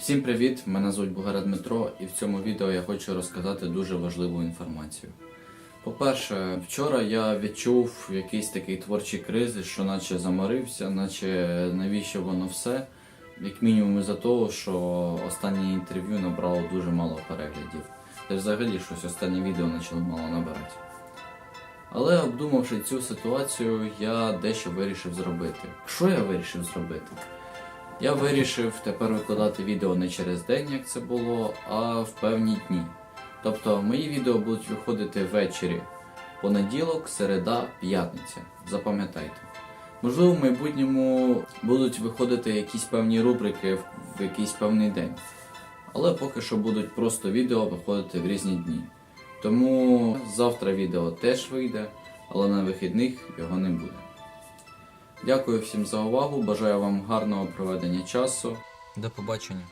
Всім привіт! Мене звуть Бугара Дмитро, і в цьому відео я хочу розказати дуже важливу інформацію. По-перше, вчора я відчув якийсь такий творчий кризис, що наче заморився, наче навіщо воно все. Як мінімум із-за того, що останнє інтерв'ю набрало дуже мало переглядів. Та взагалі щось останнє відео почало мало набирати. Але обдумавши цю ситуацію, я дещо вирішив зробити. Що я вирішив зробити? Я вирішив тепер викладати відео не через день, як це було, а в певні дні. Тобто мої відео будуть виходити ввечері понеділок, середа, п'ятниця. Запам'ятайте. Можливо, в майбутньому будуть виходити якісь певні рубрики в, якийсь певний день. Але поки що будуть просто відео виходити в різні дні. Тому завтра відео теж вийде, але на вихідних його не буде. Дякую всім за увагу. Бажаю вам гарного проведення часу. До побачення.